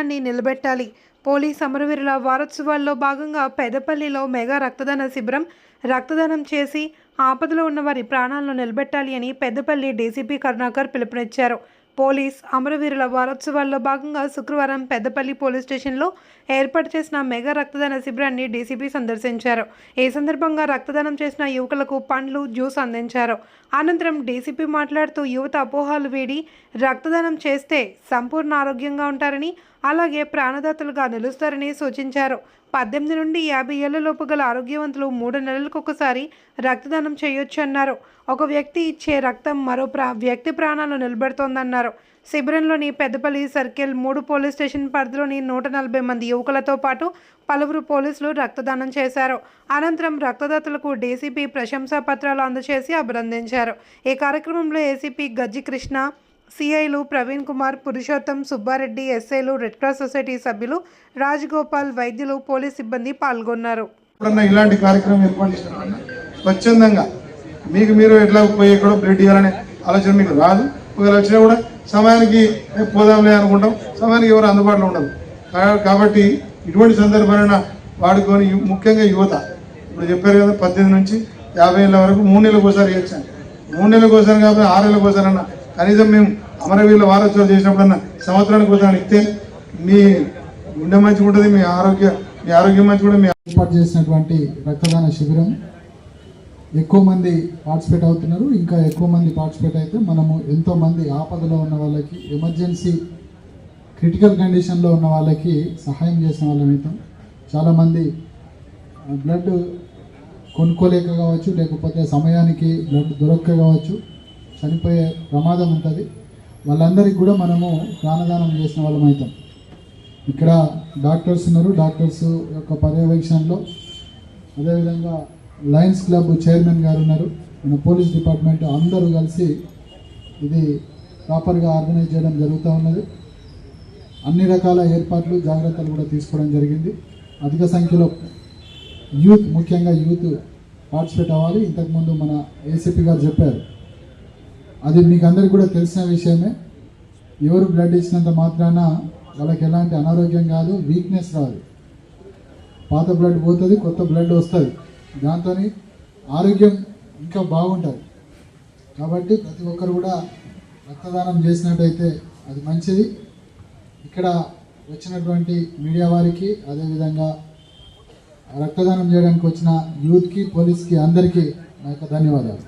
రక్తదానాన్ని నిలబెట్టాలి. పోలీస్ అమరవీరుల వారోత్సవాల్లో భాగంగా పెదపల్లిలో మెగా రక్తదాన శిబిరం రక్తదానం చేసి ఆపదలో ఉన్న వారి ప్రాణాలను నిలబెట్టాలి అని పెద్దపల్లి డీసీపీ కరుణాకర్ పిలుపునిచ్చారు. పోలీస్ అమరవీరుల వారోత్సవాల్లో భాగంగా శుక్రవారం పెద్దపల్లి పోలీస్ స్టేషన్లో ఏర్పాటు చేసిన మెగా రక్తదాన శిబిరాన్ని డీసీపీ సందర్శించారు. ఈ సందర్భంగా రక్తదానం చేసిన యువకులకు పండ్లు జ్యూస్ అందించారు. అనంతరం డీసీపీ మాట్లాడుతూ యువత అపోహాలు వీడి రక్తదానం చేస్తే సంపూర్ణ ఆరోగ్యంగా ఉంటారని అలాగే ప్రాణదాతలుగా నిలుస్తారని సూచించారు. పద్దెనిమిది నుండి యాభై ఏళ్ళలోపు గల ఆరోగ్యవంతులు మూడు నెలలకు ఒకసారి రక్తదానం చేయొచ్చు అన్నారు. ఒక వ్యక్తి ఇచ్చే రక్తం మరో ప్రా వ్యక్తి ప్రాణాలు నిలబెడుతోందన్నారు. శిబిరంలోని పెద్దపల్లి సర్కిల్ మూడు పోలీస్ స్టేషన్ పరిధిలోని నూట నలభై మంది యువకులతో పాటు పలువురు పోలీసులు రక్తదానం చేశారు. అనంతరం రక్తదాతలకు డీసీపీ ప్రశంసా పత్రాలు అందజేసి అభినందించారు. ఈ కార్యక్రమంలో ఏసీపీ గజ్జి కృష్ణ సిఐలు ప్రవీణ్ కుమార్ పురుషోత్తం సుబ్బారెడ్డి ఎస్ఐలు రెడ్ క్రాస్ సొసైటీ సభ్యులు రాజగోపాల్ వైద్యులు పోలీస్ సిబ్బంది పాల్గొన్నారు. ఇలాంటి కార్యక్రమం ఏర్పాటు స్వచ్ఛందంగా. మీకు మీరు ఎట్లా పోయి ఎక్కడో బ్లడ్ ఇవ్వాలనే ఆలోచన మీకు రాదు. ఒకవేళ వచ్చినా కూడా సమయానికి పోదాంలే అనుకుంటాం. సమయానికి ఎవరు అందుబాటులో ఉండదు. కా- కాబట్టి ఇటువంటి సందర్భాలైనా వాడుకొని ముఖ్యంగా యువత. ఇప్పుడు చెప్పారు కదా పద్దెనిమిది నుంచి యాభై ఏళ్ళ వరకు మూడు నెలలకు ఒకసారి చేర్చాను మూడు నెలలకు ఒకసారి కాకపోతే ఆరు నెలలకు ఒకసారి అన్న కనీసం మేము అమరవీరుల వారోత్సవాలు చేసినప్పుడన్నా సంవత్సరానికి ఒకసారి ఇస్తే మీ గుండె మంచిగా ఉంటుంది మీ ఆరోగ్య మీ ఆరోగ్యం మంచిగా కూడా మీ ఏర్పాటు చేసినటువంటి రక్తదాన శిబిరం ఎక్కువ మంది పార్టిసిపేట్ అవుతున్నారు. ఇంకా ఎక్కువ మంది పార్టిసిపేట్ అయితే మనము ఎంతోమంది ఆపదలో ఉన్న వాళ్ళకి ఎమర్జెన్సీ క్రిటికల్ కండిషన్లో ఉన్న వాళ్ళకి సహాయం చేసిన వాళ్ళం అవుతాం. చాలామంది బ్లడ్ కొనుక్కోలేక కావచ్చు లేకపోతే సమయానికి బ్లడ్ దొరక్క కావచ్చు చనిపోయే ప్రమాదం ఉంటుంది. వాళ్ళందరికీ కూడా మనము ప్రాణదానం చేసిన వాళ్ళం అవుతాం. ఇక్కడ డాక్టర్స్ ఉన్నారు. డాక్టర్స్ యొక్క పర్యవేక్షణలో అదేవిధంగా లయన్స్ క్లబ్ చైర్మన్ గారు ఉన్నారు. మన పోలీస్ డిపార్ట్మెంట్ అందరూ కలిసి ఇది ప్రాపర్గా ఆర్గనైజ్ చేయడం జరుగుతూ ఉన్నది. అన్ని రకాల ఏర్పాట్లు జాగ్రత్తలు కూడా తీసుకోవడం జరిగింది. అధిక సంఖ్యలో యూత్ ముఖ్యంగా యూత్ పార్టిసిపేట్ అవ్వాలి. ఇంతకుముందు మన ఏసీపీ గారు చెప్పారు. అది మీకు అందరికీ కూడా తెలిసిన విషయమే. ఎవరు బ్లడ్ ఇచ్చినంత మాత్రాన వాళ్ళకి ఎలాంటి అనారోగ్యం కాదు వీక్నెస్ రాదు. పాత బ్లడ్ పోతుంది కొత్త బ్లడ్ వస్తుంది. దాంతో ఆరోగ్యం ఇంకా బాగుంటుంది. కాబట్టి ప్రతి ఒక్కరు కూడా రక్తదానం చేసినట్టయితే అది మంచిది. ఇక్కడ వచ్చినటువంటి మీడియా వారికి అదేవిధంగా రక్తదానం చేయడానికి వచ్చిన యూత్కి పోలీస్కి అందరికీ నా యొక్క ధన్యవాదాలు.